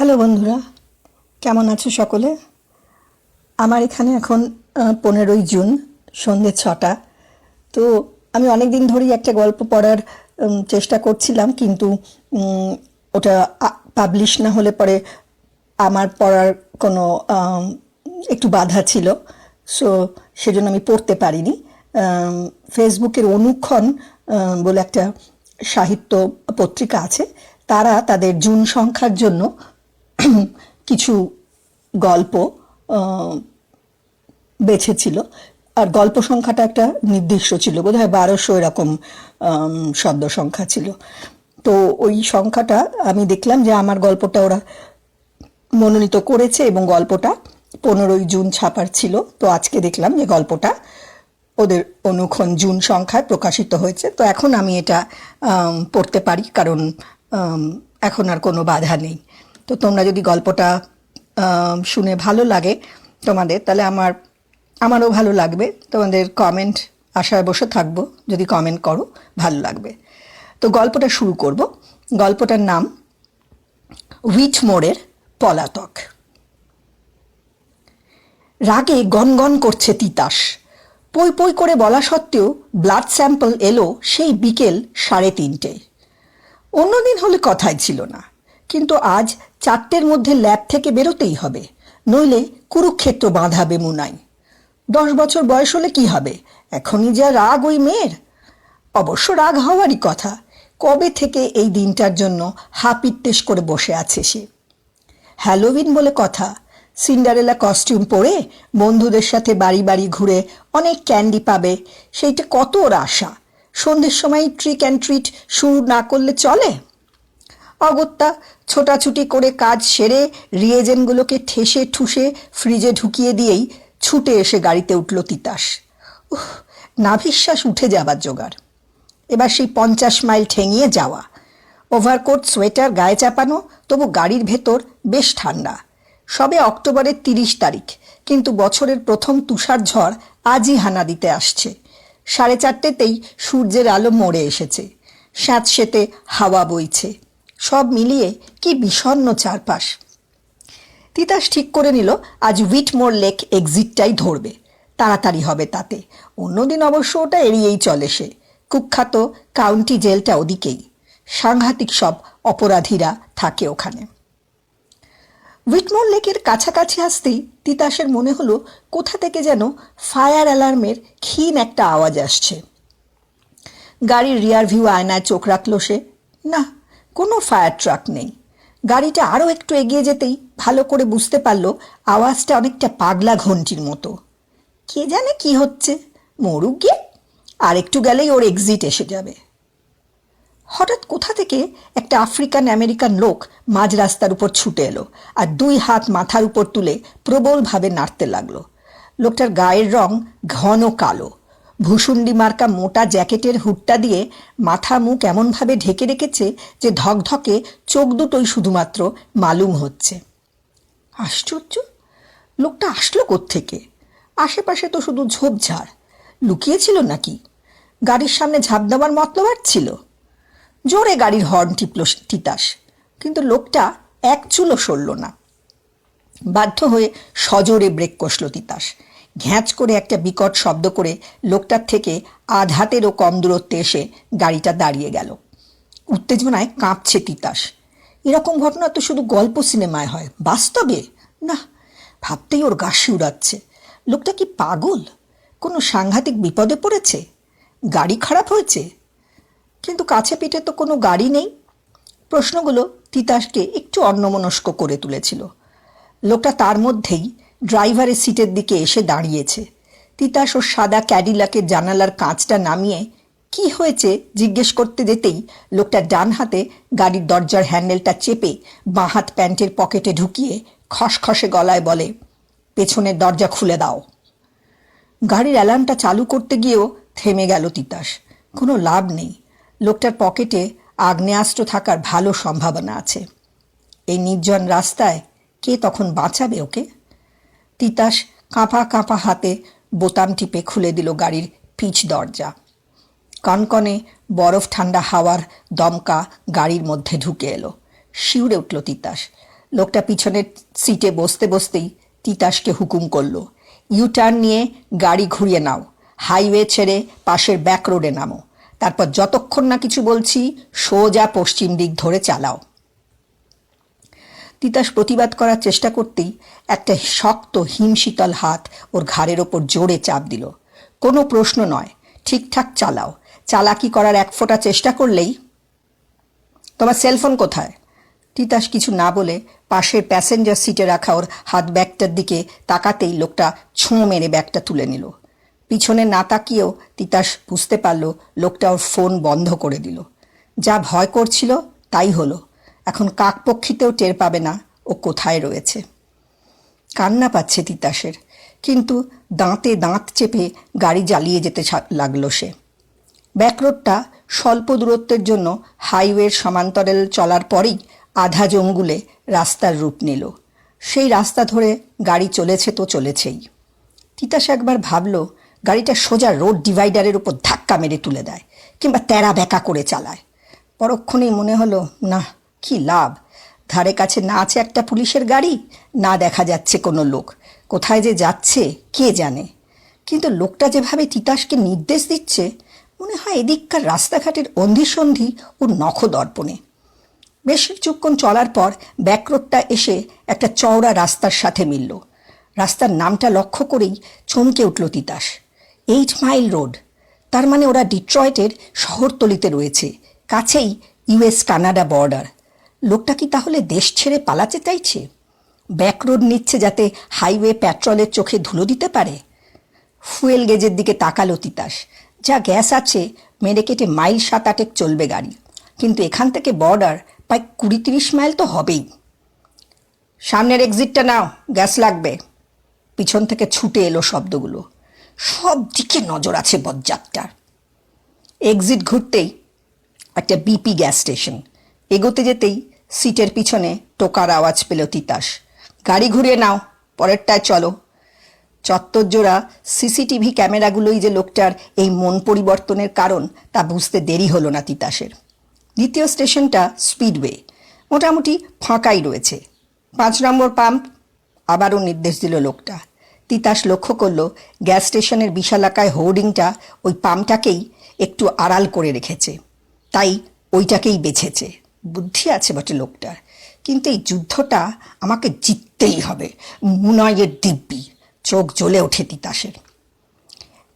Hello বন্ধুরা, কেমন আছো সকলে? আমার এখানে এখন পনেরোই জুন সন্ধ্যে ছটা। তো আমি অনেক দিন ধরেই একটা গল্প পড়ার চেষ্টা করছিলাম, কিন্তু ওটা পাবলিশ না হলে পরে আমার পড়ার কোনো একটু বাধা ছিল। সো সেজন্য আমি পড়তে পারিনি। ফেসবুকের অনুক্ষণ বলে একটা সাহিত্য পত্রিকা আছে। তারা তাদের জুন সংখ্যার জন্য কিছু গল্প আহ, বেছেছিল। আর গল্প সংখ্যাটা একটা নির্দিষ্ট ছিল। বোধ হয় বারোশো এরকম শব্দ সংখ্যা ছিল। তো ওই সংখ্যাটা আমি দেখলাম যে আমার গল্পটা ওরা মনোনীত করেছে এবং গল্পটা পনেরোই জুন ছাপার ছিল। তো আজকে দেখলাম যে গল্পটা ওদের অনুক্ষণ জুন সংখ্যায় প্রকাশিত হয়েছে। তো এখন আমি এটা পড়তে পারি। কারণ এখন আর কোনো বাধা নেই। তো তোমরা যদি গল্পটা শুনে ভালো লাগে তোমাদের, তাহলে আমার, আমারও ভালো লাগবে। তোমাদের কমেন্ট আশায় বসে থাকব। যদি কমেন্ট করো, ভালো লাগবে। তো গল্পটা শুরু করব। গল্পটার নাম, উইচ মোড়ের পলাতক। রাগে গনগন করছে তিতাস। পই পই করে বলা সত্ত্বেও ব্লাড স্যাম্পল এলো সেই বিকেল সাড়ে তিনটে। অন্যদিন হলে কথাই ছিল না। আজ চারটের মধ্যে ল্যাব থেকে বেরোতেই হবে। নইলে কুরুক্ষেত্র বাঁধাবে মুনাই। দশ বছর বয়স হলে কি হবে? এখনই যা রাগ ওই মেয়ের? অবশ্য রাগ হওয়ারই কথা। কবে থেকে এই দিনটার জন্য হাপিত্তেশ করে বসে আছে সে? হ্যালোউইন বলে কথা। সিন্ডারেলা কস্টিউম পরে বন্ধুদের সাথে বাড়ি বাড়ি ঘুরে অনেক ক্যান্ডি পাবে। সেইটা কত ওর আশা? সন্ধ্যের সময় ট্রিক অ্যান্ড ট্রিট শুরু না করলে চলে? অগত্যা ছোটাছুটি করে কাজ সেরে রিয়েজেনগুলোকে ঠেসে ঠুসে ফ্রিজে ঢুকিয়ে দিয়েই ছুটে এসে গাড়িতে উঠল তিতাস। উহ, নাভিশ্বাস উঠে যাবার জোগাড়। এবার সেই পঞ্চাশ মাইল ঠেঙিয়ে যাওয়া। ওভারকোট, সোয়েটার গায়ে চাপানো, তবু গাড়ির ভেতর বেশ ঠান্ডা। সবে অক্টোবরের তিরিশ তারিখ, কিন্তু বছরের প্রথম তুষার ঝড় আজই হানা দিতে আসছে। সাড়ে চারটেতেই সূর্যের আলো মরে এসেছে। স্যাঁতসেতে হাওয়া বইছে। সব মিলিয়ে কি বিষণ্ণ চারপাশ। তিতাস ঠিক করে নিল, আজ উইটমোর লেক এক্সিটটাই ধরবে। তাড়াতাড়ি হবে তাতে। অন্যদিন অবশ্য ওটা এড়িয়েই চলে সে। কুখ্যাত কাউন্টি জেলটা ওদিকেই। সাংঘাতিক সব অপরাধীরা থাকে ওখানে। উইটমোর লেকের কাছাকাছি আসতেই তিতাসের মনে হলো, কোথা থেকে যেন ফায়ার অ্যালার্মের ক্ষীণ একটা আওয়াজ আসছে। গাড়ির রিয়ার ভিউ আয়নায় চোখ রাখল সে। না কোনো ফায়ার ট্রাক নেই। গাড়িটা আরও একটু এগিয়ে যেতেই ভালো করে বুঝতে পারল আওয়াজটা অনেকটা পাগলা ঘন্টির মতো। কে জানে কি হচ্ছে? মরুক গিয়ে আর একটু গেলেই ওর এক্সিট এসে যাবে। হঠাৎ কোথা থেকে একটা আফ্রিকান আমেরিকান লোক মাঝ রাস্তার উপর ছুটে এলো আর দুই হাত মাথার উপর তুলে প্রবলভাবে নাড়তে লাগল। লোকটার গায়ের রং ঘন কালো। ভূষুন্ডি মার্কা মোটা জ্যাকেটের হুটটা দিয়ে মাথা মুখ এমনভাবে ঢেকে রেখেছে যে ধকধকে চোখ দুটোই শুধুমাত্র মালুম হচ্ছে। আশ্চর্য! লোকটা আসলো থেকে আশেপাশে তো শুধু ঝোপঝাড়। লুকিয়েছিল নাকি? গাড়ির সামনে ঝাঁপ দেওয়ার মতলব ছিল? জোরে গাড়ির হর্ন টিপল তিতাস, কিন্তু লোকটা এক চুলো সরল না। বাধ্য হয়ে সজোরে ব্রেক কষল তিতাস। ঘ্যাঁচ করে একটা বিকট শব্দ করে লোকটার থেকে আধ হাতেরও কম দূরত্বে এসে গাড়িটা দাঁড়িয়ে গেল। উত্তেজনায় কাঁপছে তিতাস। এরকম ঘটনা তো শুধু গল্প সিনেমায় হয়, বাস্তবে? না, ভাবতেই ওর গা উড়াচ্ছে লোকটা কি পাগল? কোনো সাংঘাতিক বিপদে পড়েছে? গাড়ি খারাপ হয়েছে? কিন্তু কাছে পিঠে তো কোনো গাড়ি নেই। প্রশ্নগুলো তিতাসকে একটু অন্যমনস্ক করে তুলেছিল। লোকটা তার মধ্যেই ড্রাইভারের সিটের দিকে এসে দাঁড়িয়েছে। তিতাস ও সাদা ক্যাডিলাকের জানালার কাঁচটা নামিয়ে, কি হয়েছে? জিজ্ঞেস করতে যেতেই লোকটা ডান হাতে গাড়ির দরজার হ্যান্ডেলটা চেপে বাঁ হাত প্যান্টের পকেটে ঢুকিয়ে খসখসে গলায় বলে, পেছনের দরজা খুলে দাও। গাড়ির অ্যালার্মটা চালু করতে গিয়েও থেমে গেল তিতাস। কোনো লাভ নেই। লোকটার পকেটে আগ্নেয়াস্ত্র থাকার ভালো সম্ভাবনা আছে। এই নির্জন রাস্তায় কে তখন বাঁচাবে ওকে? তিতাস কাঁপা কাঁপা হাতে বোতাম টিপে খুলে দিল গাড়ির পিচ দরজা। কনকনে বরফ ঠান্ডা হাওয়ার দমকা গাড়ির মধ্যে ঢুকে এলো। শিউরে উঠল তিতাস। লোকটা পিছনের সিটে বসতে বসতেই তিতাসকে হুকুম করল ইউ টার্ন নিয়ে গাড়ি ঘুরিয়ে নাও। হাইওয়ে ছেড়ে পাশের ব্যাক রোডে নামো। তারপর যতক্ষণ না কিছু বলছি, সোজা পশ্চিম দিক ধরে চালাও। তিতাস প্রতিবাদ করার চেষ্টা করতেই একটা শক্ত, হিমশীতল হাত ওর ঘাড়ের ওপর জোরে চাপ দিল। কোনো প্রশ্ন নয়, ঠিকঠাক চালাও। চালাকি করার এক ফোঁটা চেষ্টা করলেই তোমার সেলফোন কোথায়? তিতাস কিছু না বলে পাশের প্যাসেঞ্জার সিটে রাখা ওর হাত ব্যাগটার দিকে তাকাতেই লোকটা ছোঁ মেরে ব্যাগটা তুলে নিল। পিছনে না তাকিয়েও তিতাস বুঝতে পারল লোকটা ওর ফোন বন্ধ করে দিল। যা ভয় করছিল তাই হলো। এখন কাকপক্ষিতেও টের পাবে না ও কোথায় রয়েছে। কান্না পাচ্ছে তিতাসের, কিন্তু দাঁতে দাঁত চেপে গাড়ি জ্বালিয়ে যেতে লাগল সে। ব্যাকরোডটা স্বল্প দূরত্বের জন্য হাইওয়ের সমান্তরাল চলার পরেই আধা জঙ্গুলে রাস্তার রূপ নিল। সেই রাস্তা ধরে গাড়ি চলেছে তো চলেছেই। তিতাস একবার ভাবল, গাড়িটা সোজা রোড ডিভাইডারের উপর ধাক্কা মেরে তুলে দেয় কিংবা তেরা বেঁকা করে চালায়। পরক্ষণেই মনে হলো, না কি লাভ? ধারে কাছে না আছে একটা পুলিশের গাড়ি? না দেখা যাচ্ছে কোনো লোক। কোথায় যে যাচ্ছে, কে জানে? কিন্তু লোকটা যেভাবে তিতাসকে নির্দেশ দিচ্ছে, মনে হয় এদিককার রাস্তাঘাটের অন্ধিসন্ধি ও নখদর্পণে। বেশ কিছুক্ষণ চলার পর ব্যাকরোডটা এসে একটা চওড়া রাস্তার সাথে মিলল। রাস্তার নামটা লক্ষ্য করেই চমকে উঠল তিতাস। Eight mile road. তার মানে ওরা ডিট্রয়েটের শহরতলিতে রয়েছে, কাছেই ইউএস কানাডা বর্ডার। লোকটা কি তাহলে দেশ ছেড়ে পালাতে চাইছে? ব্যাকরোড নিচ্ছে যাতে হাইওয়ে পেট্রোলের চোখে ধুলো দিতে পারে। ফুয়েল গেজের দিকে তাকালো তিতাস। যা গ্যাস আছে, মেরে কেটে মাইল সাত আটেক চলবে গাড়ি। কিন্তু এখান থেকে বর্ডার প্রায় কুড়ি তিরিশ মাইল তো হবেই। সামনের এক্সিটটা নাও, গ্যাস লাগবে। পিছন থেকে ছুটে এলো শব্দগুলো। সব দিকে নজর আছে বজ্জাতটার। এক্সিট ঘুরতেই একটা বিপি গ্যাস স্টেশন। এগোতে যেতেই সিটের পিছনে টোকার আওয়াজ পেল তিতাস। গাড়ি ঘুরিয়ে নাও, পরেরটায় চলো। চত্বরজোড়া সিসিটিভি ক্যামেরাগুলোই যে লোকটার এই মন পরিবর্তনের কারণ, তা বুঝতে দেরি হলো না তিতাসের। দ্বিতীয় স্টেশনটা স্পিডওয়ে, মোটামুটি ফাঁকাই রয়েছে। পাঁচ নম্বর পাম্প, আবারও নির্দেশ দিল লোকটা। তিতাস লক্ষ্য করল, গ্যাস স্টেশনের বিশালাকায় হোর্ডিংটা ওই পাম্পটাকেই একটু আড়াল করে রেখেছে। তাই ওইটাকেই বেছেছে। বুদ্ধি আছে বটে লোকটার, কিন্তু এই যুদ্ধটা আমাকে জিততেই হবে, মুনয়ের দিব্যি, চোখ জ্বলে ওঠে তিতাসের।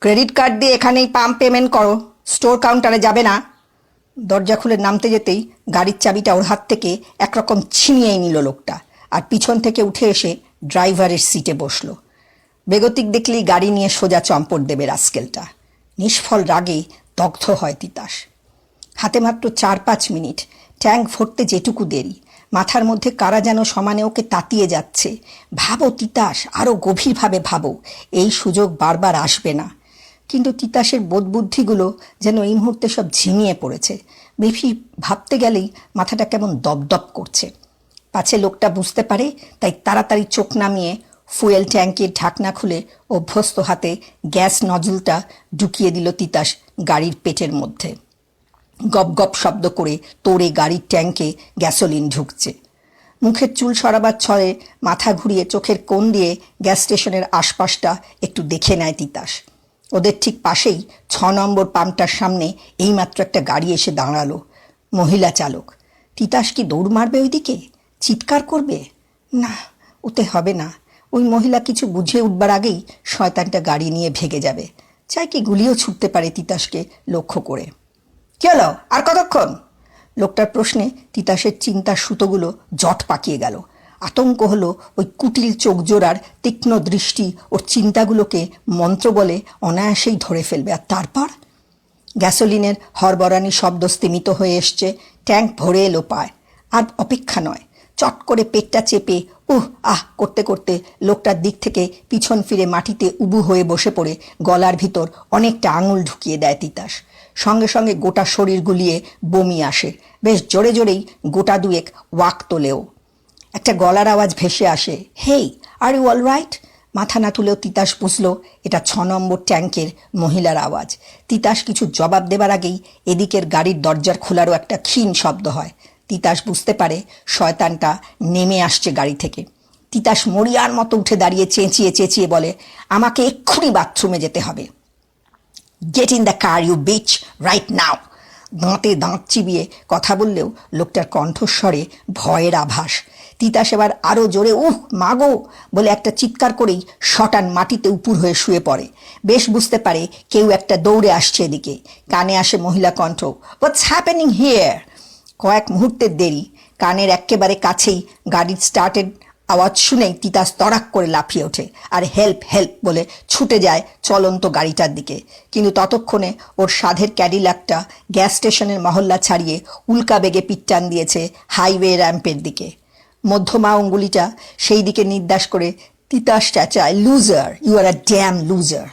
ক্রেডিট কার্ড দিয়ে এখানেই পাম্প পেমেন্ট করো, স্টোর কাউন্টারে যাবে না। দরজা খুলে নামতে যেতেই গাড়ির চাবিটা ওর হাত থেকে একরকম ছিনিয়েই নিল লোকটা, আর পিছন থেকে উঠে এসে ড্রাইভারের সিটে বসল। বেগতিক দেখলেই গাড়ি নিয়ে সোজা চম্পট দেবে রাস্কেলটা। নিষ্ফল রাগে দগ্ধ হয় তিতাস। হাতে মাত্র চার পাঁচ মিনিট ট্যাঙ্ক ভরতে যেটুকু দেরি। মাথার মধ্যে কারা যেন সমানে ওকে তাতিয়ে যাচ্ছে। ভাবো তিতাস আরও গভীরভাবে ভাবো। এই সুযোগ বারবার আসবে না। কিন্তু তিতাসের বোধবুদ্ধিগুলো যেন এই মুহূর্তে সব ঝিমিয়ে পড়েছে। বেশি ভাবতে গেলেই মাথাটা কেমন দপদপ করছে। পাছে লোকটা বুঝতে পারে, তাই তাড়াতাড়ি চোখ নামিয়ে ফুয়েল ট্যাঙ্কের ঢাকনা খুলে অভ্যস্ত হাতে গ্যাস নজলটা ঢুকিয়ে দিল তিতাস গাড়ির পেটের মধ্যে। গপ গপ শব্দ করে তোড়ে গাড়ির ট্যাঙ্কে গ্যাসোলিন ঢুকছে। মুখের চুল সরাবার ছলে মাথা ঘুরিয়ে চোখের কোণ দিয়ে গ্যাস স্টেশনের আশপাশটা একটু দেখে নেয় তিতাস। ওদের ঠিক পাশেই ছ নম্বর পাম্পটার সামনে এইমাত্র একটা গাড়ি এসে দাঁড়াল, মহিলা চালক। তিতাস কি দৌড় মারবে ওইদিকে? চিৎকার করবে? না, ওতে হবে না। ওই মহিলা কিছু বুঝে উঠবার আগেই শয়তানটা গাড়ি নিয়ে ভেগে যাবে। চাই কি গুলিও ছুটতে পারে তিতাসকে লক্ষ্য করে। কি হলো? আর কতক্ষণ? লোকটার প্রশ্নে তিতাসের চিন্তার সুতোগুলো জট পাকিয়ে গেল। আতঙ্ক হলো ওই কুটিল চোখ জোড়ার তীক্ষ্ণ দৃষ্টি ওর চিন্তাগুলোকে মন্ত্র বলে অনায়াসেই ধরে ফেলবে। আর তারপর? গ্যাসোলিনের হরবরানি শব্দ স্তিমিত হয়ে এসছে। ট্যাঙ্ক ভরে এলো পায়। আর অপেক্ষা নয়। চট করে পেটটা চেপে, উহ, আহ, করতে করতে লোকটার দিক থেকে পিছন ফিরে মাটিতে উবু হয়ে বসে পড়ে। গলার ভিতর অনেকটা আঙুল ঢুকিয়ে দেয় তিতাস। সঙ্গে সঙ্গে গোটা শরীর গুলিয়ে বমি আসে। বেশ জোরে জোরেই গোটা দুয়েক ওয়াক তোলেও। একটা গলার আওয়াজ ভেসে আসে, hey are you all right মাথা না তুলেও তিতাস বুঝলো, এটা ছ নম্বর ট্যাঙ্কের মহিলার আওয়াজ। তিতাস কিছু জবাব দেবার আগেই এদিকের গাড়ির দরজার খোলারও একটা ক্ষীণ শব্দ হয়। তিতাস বুঝতে পারে শয়তানটা নেমে আসছে গাড়ি থেকে। তিতাস মরিয়ার মতো উঠে দাঁড়িয়ে চেঁচিয়ে চেঁচিয়ে বলে, আমাকে এক্ষুনি বাথরুমে যেতে হবে। Get in the car you bitch right now দাঁতে দাঁত চিবিয়ে কথা বললেও লোকটার কণ্ঠস্বরে ভয়ের আভাস। তিতাস এবার আরও জোরে, উহ মাগো বলে একটা চিৎকার করেই শটান মাটিতে উপুর হয়ে শুয়ে পড়ে। বেশ বুঝতে পারে কেউ একটা দৌড়ে আসছে এদিকে। কানে আসে মহিলা কণ্ঠ হোয়াটস হ্যাপেনিং হিয়ার কয়েক মুহূর্তের দেরি। কানের এক্কেবারে কাছেই গাড়ির স্টার্টেড আওয়াজ শুনেই তিতাস তড়াক করে লাফিয়ে ওঠে আর হেল্প হেল্প বলে ছুটে যায় চলন্ত গাড়িটার দিকে। কিন্তু ততক্ষণে ওর সাধের ক্যাডিল্যাকটা গ্যাস স্টেশনের মহল্লা ছাড়িয়ে উল্কা বেগে পিটটান দিয়েছে হাইওয়ে র্যাম্পের দিকে। মধ্যমা অঙ্গুলিটা সেই দিকে নির্দেশ করে, Titas চেঁচায় loser you are a damn loser